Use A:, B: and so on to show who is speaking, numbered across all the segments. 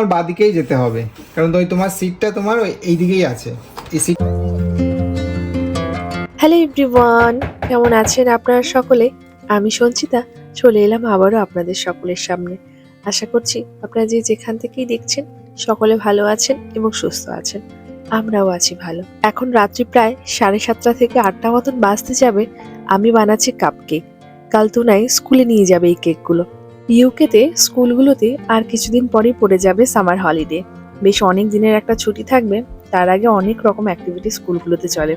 A: তোমার বাদিকেই যেতে হবে। কারণ ওই তোমার সিটটা তোমার এই দিকেই আছে। এই
B: হ্যালো এভরিওয়ান কেমন আছেন আপনারা সকলে? আমি সঞ্চিতা, চলে এলাম আবারও আপনাদের সকলের সামনে। আশা করছি আপনারা যে যেখান থেকেই দেখছেন, সকলে ভালো আছেন এবং সুস্থ আছেন। আমরাও আছি ভালো। এখন রাত্রি প্রায় সাড়ে সাতটা থেকে আটটা মতন বাজতে যাবে। আমি বানাচ্ছি কাপ কেক কাল তুনাই স্কুলে নিয়ে যাবে এই কেকগুলো ইউকেতে স্কুলগুলোতে আর কিছুদিন পরেই পড়ে যাবে সামার হলিডে বেশ অনেক দিনের একটা ছুটি থাকবে, তার আগে অনেক রকম অ্যাক্টিভিটি স্কুলগুলোতে চলে।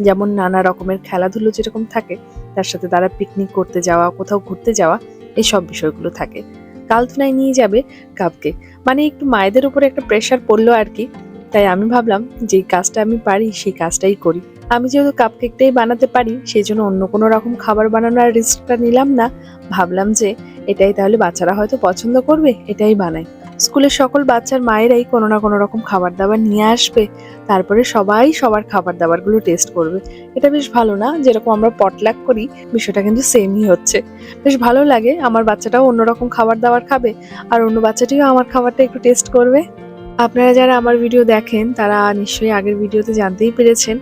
B: যেমন নানা রকমের খেলাধুলো যেরকম থাকে, তার সাথে তারা পিকনিক করতে যাওয়া, কোথাও ঘুরতে যাওয়া এইসব বিষয়গুলো থাকে। কালতুনায় নিয়ে যাবে কাপকে মানে একটু মায়েদের উপরে একটা প্রেশার পড়ল আর কি। তাই আমি ভাবলাম যেই কাজটা আমি পারি, সেই কাজটাই করি। আমি যেহেতু কাপ কাপকেকটাই বানাতে পারি সেই জন্য অন্য কোনো রকম খাবার বানানোর রিস্কটা নিলাম না। ভাবলাম যে এটাই তাহলে বাচ্চারা হয়তো পছন্দ করবে, এটাই বানাই। স্কুলের সকল বাচ্চার মায়েরাই কোনো না কোনো রকম খাবার দাবার নিয়ে আসবে, তারপরে সবাই সবার খাবার দাবারগুলো টেস্ট করবে। এটা বেশ ভালো না? যেরকম আমরা পটলাক করি, বিষয়টা কিন্তু সেমই হচ্ছে। বেশ ভালো লাগে, আমার বাচ্চাটাও অন্যরকম খাবার দাবার খাবে, আর অন্য বাচ্চাটিও আমার খাবারটা একটু টেস্ট করবে। আপনারা যারা আমার ভিডিও দেখেন, তারা নিশ্চয়ই আগের ভিডিওতে জানতেই পেরেছেন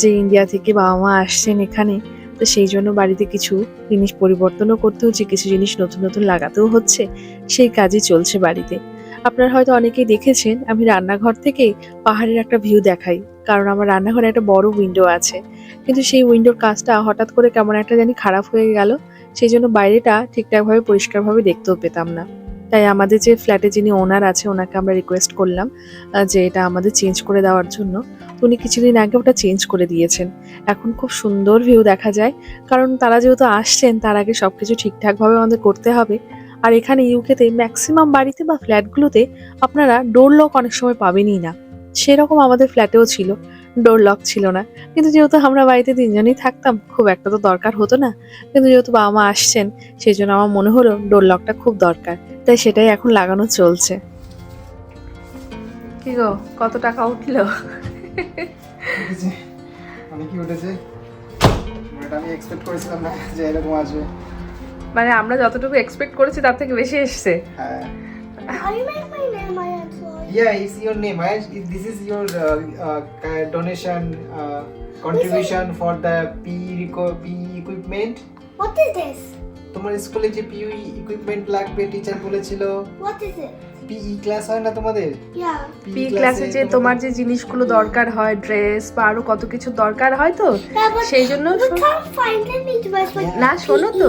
B: যে ইন্ডিয়া থেকে বাবা মা আসছেন এখানে। তো সেই জন্য বাড়িতে কিছু জিনিস পরিবর্তনও করতে হচ্ছে, কিছু জিনিস নতুন নতুন লাগাতেও হচ্ছে, সেই কাজই চলছে বাড়িতে। আপনারা হয়তো অনেকেই দেখেছেন, আমি রান্নাঘর থেকে পাহাড়ের একটা ভিউ দেখাই, কারণ আমার রান্নাঘরে একটা বড় উইন্ডো আছে। কিন্তু সেই উইন্ডোর কাজটা হঠাৎ করে কেমন একটা জানি খারাপ হয়ে গেল, সেই জন্য বাইরেটা ঠিকঠাকভাবে, পরিষ্কারভাবে দেখতেও পেতাম না। তাই আমাদের যে ফ্ল্যাটে যিনি ওনার আছে, ওনাকে আমরা রিকোয়েস্ট করলাম যে এটা আমাদের চেঞ্জ করে দেওয়ার জন্য। তো উনি কিছুদিন আগে ওটা চেঞ্জ করে দিয়েছেন। এখন খুব সুন্দর ভিউ দেখা যায়। কারণ তারা যেহেতু আসছেন, তার আগে সব কিছু ঠিকঠাকভাবে আমাদের করতে হবে। আর এখানে ইউকেতে ম্যাক্সিমাম বাড়িতে বা ফ্ল্যাটগুলোতে আপনারা ডোর লক অনেক সময় পাবেনই না। সেরকম আমাদের ফ্ল্যাটেও ছিল। ডোর লক ছিল না। কিন্তু যেহেতু আমরা বাড়িতে তিনজনই থাকতাম খুব একটা তো দরকার হতো না। কিন্তু যেহেতু বাবা মা আসছেন সেই জন্য আমার মনে হলো ডোর লকটা খুব দরকার। তাই সেটাই এখন লাগানো চলছে। কি গো কত টাকা উঠল?
A: অনেকই উঠেছে? আমি এক্সপেক্ট করেছিলাম না যে এরকম আসবে।
B: মানে আমরা যতটুকু এক্সপেক্ট করেছি তার থেকে বেশি এসছে।
A: হ্যাঁ।
C: How do you make my name my employee?
A: Yeah, it's your name. I, this is your uh, uh, donation uh, contribution for the PE, reco- PE equipment.
C: What is this?
A: তোমার স্কুলে যে P E equipment লাগবে teacher বলেছিল।
C: What is it?
A: P E class হয় না তোমাদের?
C: Yeah.
B: P ক্লাসে যে তোমার যে জিনিসগুলো দরকার হয় ড্রেস বা আরও কত কিছু দরকার হয় তো সেই জন্য না শোনো তো।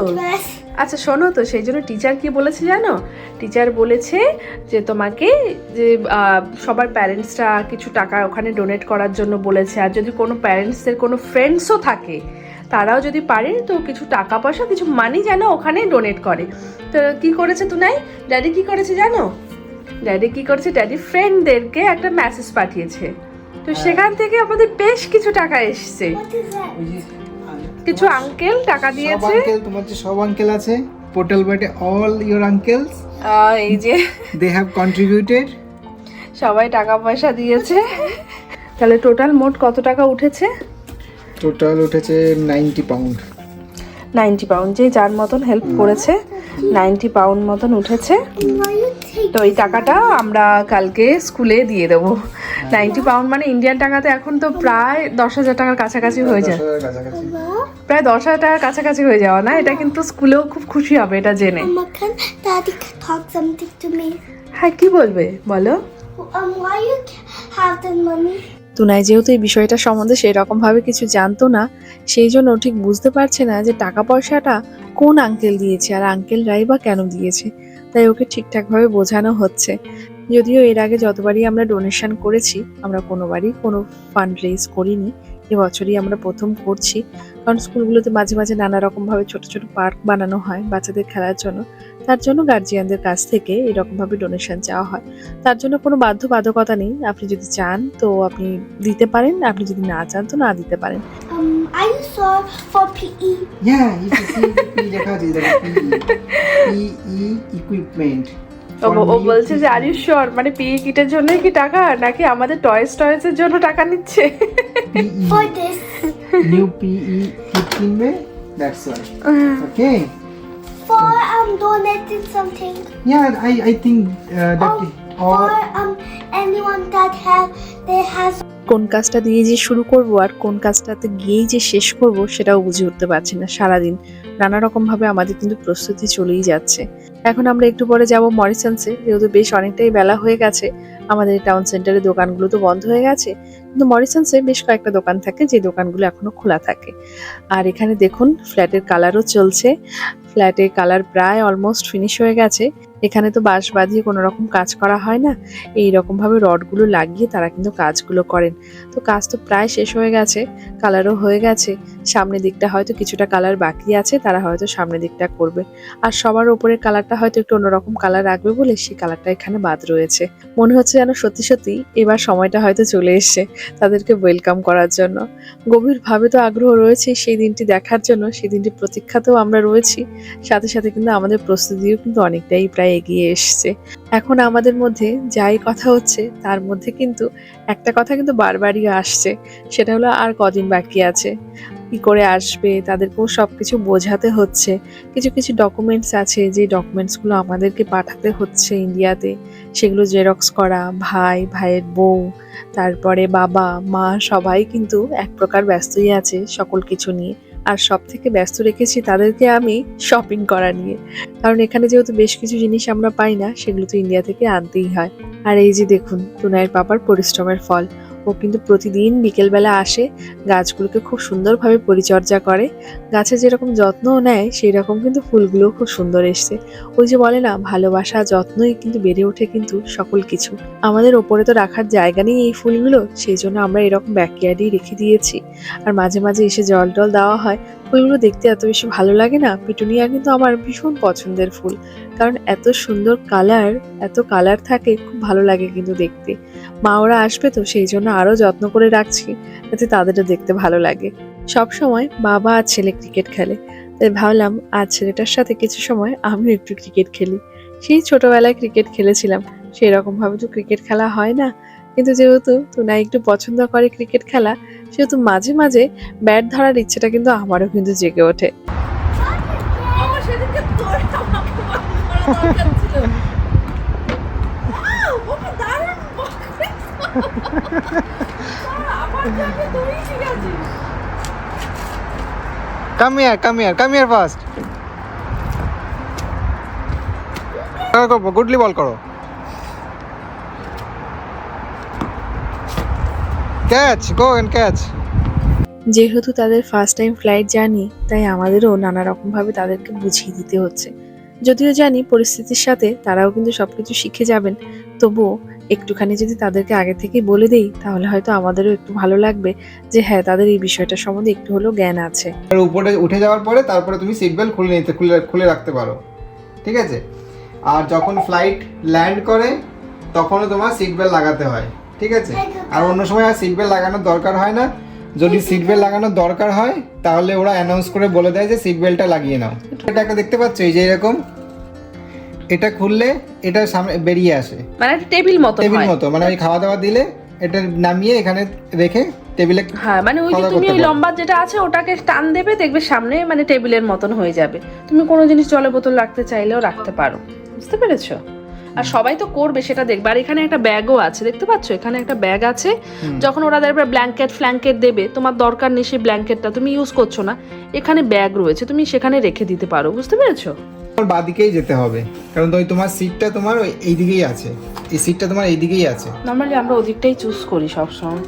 B: আচ্ছা শোনো তো সেই জন্য টিচার কি বলেছে জানো? টিচার বলেছে যে তোমাকে যে সবার প্যারেন্টসরা কিছু টাকা ওখানে ডোনেট করার জন্য বলেছে আর যদি কোনো প্যারেন্টসদের কোনো ফ্রেন্ডসও থাকে তারাও যদি পারে তো কিছু টাকা পয়সা কিছু মানি যেন ওখানে ডোনেট করে। তো কি করেছে তুনাই? ড্যাডি কি করেছে জানো? ড্যাডি কি করেছে? ড্যাডি ফ্রেন্ডদেরকে একটা মেসেজ পাঠিয়েছে। তো সেখান থেকে আমাদের বেশ কিছু টাকা এসছে। কিছু আঙ্কেল টাকা দিয়েছে।
A: আঙ্কেল তোমার যে সব আঙ্কেল আছে পোর্টাল বাটে অল ইওর আঙ্কেলস
B: এই যে
A: দে হ্যাভ কন্ট্রিবিউটেড
B: সবাই টাকা পয়সা দিয়েছে। তাহলে টোটাল মোট কত টাকা উঠেছে?
A: টোটাল উঠেছে নাইনটি পাউন্ড
B: নাইনটি পাউন্ড যে যার মতন হেল্প করেছে নাইনটি পাউন্ড মতন উঠেছে। তো এই টাকাটা আমরা কালকে স্কুলে দিয়ে দেবো। নাইনটি পাউন্ড মানে ইন্ডিয়ান টাকাতে এখন তো প্রায় দশ হাজার টাকার কাছাকাছি হয়ে যায়। প্রায় দশ হাজার টাকার কাছাকাছি হয়ে যাওয়া না? এটা কিন্তু স্কুলেও খুব খুশি হবে এটা জেনে? হ্যাঁ কি বলবে? বলো।
C: Um, why you have the money?
B: তুনাই যেহেতু এই বিষয়টা সম্বন্ধে সেই রকমভাবে কিছু জানতো না, সেই জন্য ঠিক বুঝতে পারছে না যে টাকা পয়সাটা কোন আঙ্কেল দিয়েছে আর আঙ্কেল আঙ্কেলরাই বা কেন দিয়েছে। তাই ওকে ঠিকঠাকভাবে বোঝানো হচ্ছে। যদিও এর আগে যতবারই আমরা ডোনেশন করেছি, আমরা কোনোবারই কোনো ফান্ড রেজ করিনি, এবছরই আমরা প্রথম করছি। কারণ স্কুলগুলোতে মাঝে মাঝে নানা রকমভাবে ছোট ছোট পার্ক বানানো হয় বাচ্চাদের খেলার জন্য। তার জন্য গার্জিয়ানদের কাছ থেকে এরকমভাবে ডোনেশন চাওয়া হয়। তার জন্য কোনো বাধ্যবাধকতা নেই। আপনি যদি চান তো আপনি দিতে পারেন। আপনি যদি না চান তো না দিতে পারেন।
C: Um, I saw for E. PE.
A: ইয়া লেখা আছে দেখো পিই ইকুইপমেন্ট
B: ও ও বলছে যে আর ইউ শিওর মানে পিই কিটের জন্য কি টাকা নাকি আমাদের টয়েস টয়েসের জন্য টাকা নিচ্ছে?
C: new
A: PE 15 में that's why uh-huh. okay.
C: For um donating something.
A: Yeah I I think uh, that
C: oh, or, for um anyone that have they has
B: কোন কাজটা দিয়ে যে শুরু করব আর কোন কাজটাতে গিয়েই যে শেষ করব সেটাও বুঝে উঠতে পারছি না সারাদিন। নানা রকম ভাবে আমাদের কিন্তু প্রস্তুতি চলেই যাচ্ছে। এখন আমরা একটু পরে যাব মরিসনসে, যেহেতু বেশ অনেকটাই বেলা হয়ে গেছে। আমাদের টাউন সেন্টারের দোকানগুলো তো বন্ধ হয়ে গেছে। কিন্তু মরিসনসে বেশ কয়েকটা দোকান থাকে, যে দোকানগুলো এখনও খোলা থাকে। আর এখানে দেখুন ফ্ল্যাটের কালারও চলছে। ফ্ল্যাটের কালার প্রায় অলমোস্ট ফিনিশ হয়ে গেছে। এখানে তো বাঁশ বাঁধিয়ে কোনো রকম কাজ করা হয় না। এই রকম ভাবে রডগুলো লাগিয়ে তারা কিন্তু কাজগুলো করেন। তো কাজ তো প্রায় শেষ হয়ে গেছে কালারও হয়ে গেছে। সামনের দিকটা হয়তো কিছুটা কালার বাকি আছে, তারা হয়তো সামনের দিকটা করবে। আর সবার উপরের কালারটা হয়তো একটু অন্যরকম কালার রাখবে বলে সেই কালারটা এখানে বাদ রয়েছে। মনে হচ্ছে যেন সত্যি সত্যি এবার সময়টা হয়তো চলে এসছে তাদেরকে ওয়েলকাম করার জন্য। গভীরভাবে তো আগ্রহ রয়েছে সেই দিনটি দেখার জন্য, সেই দিনটি প্রতীক্ষাতেও আমরা রয়েছি। সাথে সাথে কিন্তু আমাদের প্রস্তুতিও কিন্তু অনেকটাই প্রায় এগিয়ে এসছে। এখন আমাদের মধ্যে যাই কথা হচ্ছে, তার মধ্যে কিন্তু একটা কথা কিন্তু বারবারই আসছে, সেটা হলো আর কদিন বাকি আছে? কি করে আসবে? তাদেরকেও সব কিছু বোঝাতে হচ্ছে। কিছু কিছু ডকুমেন্টস আছে, যে ডকুমেন্টসগুলো আমাদেরকে পাঠাতে হচ্ছে ইন্ডিয়াতে সেগুলো জেরক্স করা, ভাই, ভাইয়ের বউ, তারপরে বাবা, মা, সবাই কিন্তু এক প্রকার ব্যস্তই আছে সকল কিছু নিয়ে। আর সব থেকে ব্যস্ত রেখেছি তাদেরকে আমি শপিং করা নিয়ে। কারণ এখানে যেহেতু বেশ কিছু জিনিস আমরা পাই না, সেগুলো তো ইন্ডিয়া থেকে আনতেই হয়। আর এই যে দেখুন টুনাইয়ের পাপার পরিশ্রমের ফল। ও কিন্তু প্রতিদিন বিকেলবেলা আসে, গাছগুলোকে খুব সুন্দরভাবে পরিচর্যা করে। গাছে যেরকম যত্ন নেয় সেই রকম কিন্তু ফুলগুলোও খুব সুন্দর এসছে। ওই যে বলে না, ভালোবাসা যত্নই কিন্তু বেড়ে ওঠে কিন্তু সকল কিছু। আমাদের ওপরে তো রাখার জায়গা নেই এই ফুলগুলো, সেই জন্য আমরা এরকম ব্যাকয়ার্ডেই রেখে দিয়েছি। আর মাঝে মাঝে এসে জল টল দেওয়া হয় ফুলগুলো দেখতে এত বেশি ভালো লাগে না? পিটুনিয়া কিন্তু আমার ভীষণ পছন্দের ফুল। কারণ এত সুন্দর কালার, এত কালার থাকে, খুব ভালো লাগে কিন্তু দেখতে। মা ওরা আসবে তো, সেই জন্য আরও যত্ন করে রাখছি, যাতে তাদেরও দেখতে ভালো লাগে। সব সময় বাবা আর ছেলে ক্রিকেট খেলে। তাই ভাবলাম, আজ ছেলেটার সাথে কিছু সময় আমিও একটু ক্রিকেট খেলি। সেই ছোটবেলায় ক্রিকেট খেলেছিলাম। সেই রকম ভাবে তো ক্রিকেট খেলা হয় না। কিন্তু যেহেতু তুনা একটু পছন্দ করে ক্রিকেট খেলা সেহেতু মাঝে মাঝে ব্যাট ধরার ইচ্ছেটা কিন্তু আমারও কিন্তু জেগে ওঠে।
D: আমার সেদিনকে তোর আমাকে বন্ধ করা।
A: ক্যাচ গো এন্ড ক্যাচ
B: যেহেতু তাদের ফার্স্ট টাইম ফ্লাইট জানি তাই আমাদেরও নানা রকমভাবে তাদেরকে বুঝিয়ে দিতে হচ্ছে। যদিও জানি পরিস্থিতির সাথে তারাও কিন্তু সবকিছু শিখে যাবেন তবুও একটুখানি যদি তাদেরকে আগে থেকেই বলে দেই তাহলে হয়তো আমাদেরও একটু ভালো লাগবে যে হ্যাঁ তাদের এই বিষয়টা সম্বন্ধে একটু হলেও জ্ঞান আছে।
A: আর উপরে উঠে যাওয়ার পরে তারপরে তুমি সিট বেল্ট খুলে নিতে খুলে খুলে রাখতে পারো। ঠিক আছে? আর যখন ফ্লাইট ল্যান্ড করে তখনও তোমার সিট বেল্ট লাগাতে হয়। ঠিক আছে? আর অন্য সময় আর সিট বেল্ট লাগানোর দরকার হয় না। যদি সিট বেল্ট লাগানোর দরকার হয় তাহলে ওরা অ্যানাউন্স করে বলে দেয় যে সিট বেল্টটা লাগিয়ে নাও। এটা একটা দেখতে পাচ্ছ? এই যে এরকম। এটা খুললে এটা সামনে বেরিয়ে আসে।
D: মানে টেবিল মতো
A: টেবিল মতো মানে ওই খাওয়া দাওয়া দিলে এটা নামিয়ে এখানে রেখে টেবিলে
D: হ্যাঁ মানে ওই যে তুমি ওই লম্বা যেটা আছে ওটাকে টান দেবে দেখবে সামনে মানে টেবিলের মতন হয়ে যাবে। তুমি কোনো জিনিস জলের বোতল রাখতে চাইলেও রাখতে পারো। বুঝতে পেরেছ? আর সবাই তো করবে সেটা দেখবে। আর এখানে একটা ব্যাগও আছে দেখতে পাচ্ছ? এখানে একটা ব্যাগ আছে। যখন ওরা দেখবে ব্ল্যাঙ্কেট ফ্ল্যাঙ্কেট দেবে তোমার দরকার নেই সেই ব্ল্যাঙ্কেটটা তুমি ইউজ করছ না। এখানে ব্যাগ রয়েছে তুমি সেখানে রেখে দিতে পারো বুঝতে পেরেছ?
A: তোমার বাদিকেই যেতে হবে। কারণ ওই তোমার সিটটা তোমার ওই এই দিকেই আছে। এই সিটটা তোমার এই দিকেই আছে।
D: নর্মালি আমরা ওদিকটাই চুজ করি সবসময়।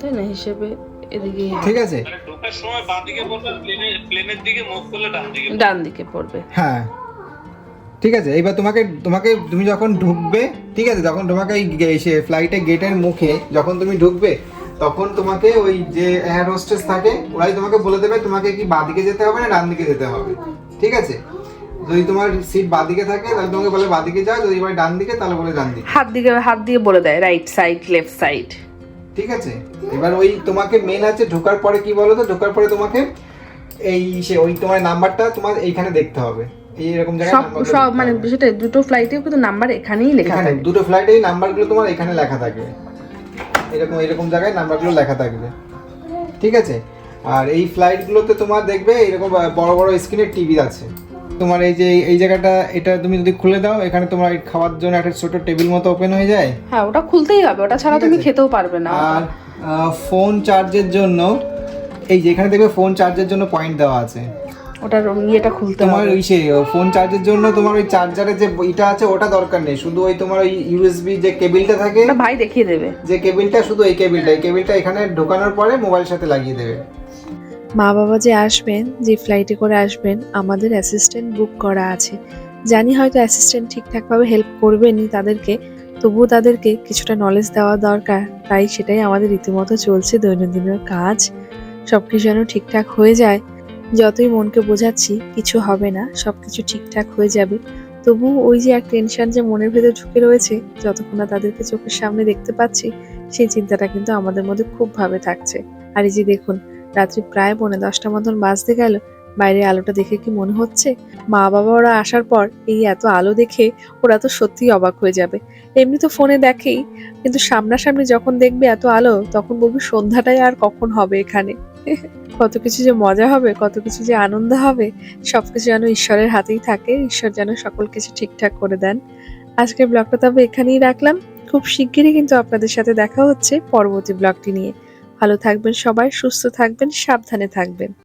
D: তাই না? হিসেবে এদিকেই
A: ঠিক আছে?
E: ঢোকার সময় বাঁ দিকে বলবে প্লেনের প্লেনের দিকে মুখ করলে ডান দিকে
D: ডান দিকে পড়বে।
A: হ্যাঁ। ঠিক আছে এবার তোমাকে তোমাকে তুমি যখন ঢুকবে ঠিক আছে যখন তোমাকে এই ফ্লাইটে গেটের মুখে যখন তুমি ঢুকবে তখন তোমাকে ওই যে এয়ার হোস্টেস থাকে ওরাই তোমাকে বলে দেবে তোমাকে কি বাঁ দিকে যেতে হবে না ডান দিকে যেতে হবে ঠিক আছে? যদি তোমার সিট বাঁ দিকে থাকে তাহলে তোমাকে বলে বাঁ দিকে যাও যদি এবার ডান দিকে তাহলে বলে ডান দিকে।
D: হাত দিকে হাত দিয়ে বলে দেয় রাইট সাইড লেফট সাইড
A: ঠিক আছে? এবার ওই তোমাকে মেন আছে ঢোকার পরে কি বলো তো? ঢোকার পরে তোমাকে এই সে ওই তোমার নাম্বারটা তোমার এইখানে দেখতে হবে। এই এরকম জায়গায়
D: সব সব মানে
A: হবে।
D: সেটা দুটো ফ্লাইটেও কিন্তু নাম্বার এখানেই লেখা থাকে।
A: দুটো ফ্লাইটে এই নাম্বারগুলো তোমার এখানে লেখা থাকবে এরকম এরকম জায়গায় নাম্বারগুলো লেখা থাকবে। ঠিক আছে? আর এই ফ্লাইটগুলোতে তোমার দেখবে এরকম বড় বড় স্ক্রিনের টিভি আছে। তোমার এই যে এই- এই জায়গাটা এটা তুমি যদি খুলে দাও এখানে তোমার খাওয়ার জন্য একটা ছোট টেবিল মতো ওপেন হয়ে যায়।
D: হ্যাঁ ওটা খুলতেই হবে ওটা ছাড়া তুমি খেতেও পারবে না।
A: আর ফোন চার্জের জন্য এই যে এখানে দেখবে ফোন চার্জের জন্য পয়েন্ট দেওয়া আছে।
D: ওটার ইয়েটা খুলতে
A: তোমার ওই সে ফোন চার্জের জন্য তোমার ওই চার্জারের যে ইটা আছে ওটা দরকার নেই। শুধু ওই তোমার ওই ইউএসবি যে কেবিলটা থাকে
D: ওটা ভাই দেখিয়ে দেবে।
A: যে কেবিলটা শুধু এই কেবিলটা এই কেবিলটা এখানে ঢোকানোর পরে মোবাইলের সাথে লাগিয়ে দেবে।
B: মা বাবা যে আসবেন যে ফ্লাইটে করে আসবেন আমাদের অ্যাসিস্ট্যান্ট বুক করা আছে। জানি হয়তো অ্যাসিস্ট্যান্ট ঠিকঠাকভাবে হেল্প করবেনই তাদেরকে তবুও তাদেরকে কিছুটা নলেজ দেওয়া দরকার। তাই সেটাই আমাদের রীতিমতো চলছে দৈনন্দিনের কাজ। সব কিছু যেন ঠিকঠাক হয়ে যায়। যতই মনকে বোঝাচ্ছি, কিছু হবে না সব কিছু ঠিকঠাক হয়ে যাবে। তবু ওই যে এক টেনশন যে মনের ভেতর ঢুকে রয়েছে, যতক্ষণ না তাদেরকে চোখের সামনে দেখতে পাচ্ছি, সেই চিন্তাটা কিন্তু আমাদের মধ্যে খুব ভাবে থাকছে। আর এই যে দেখুন, রাত্রি প্রায় পৌনে দশটা মতন বাজতে গেল বাইরে আলোটা দেখে কি মনে হচ্ছে? মা বাবা ওরা আসার পর এই এত আলো দেখে ওরা তো সত্যিই অবাক হয়ে যাবে। এমনি তো ফোনে দেখেই, কিন্তু সামনাসামনি যখন দেখবে এত আলো, তখন বলবি সন্ধ্যাটাই আর কখন হবে এখানে? কত কিছু যে মজা হবে, কত কিছু যে আনন্দ হবে, সব কিছু যেন ঈশ্বরের হাতেই থাকে, ঈশ্বর যেন সকল কিছু ঠিকঠাক করে দেন। আজকের ব্লগটা তবে এখানেই রাখলাম। খুব শিগগিরই কিন্তু আপনাদের সাথে দেখা হচ্ছে পরবর্তী ব্লগটি নিয়ে। ভালো থাকবেন সবাই, সুস্থ থাকবেন, সাবধানে থাকবেন।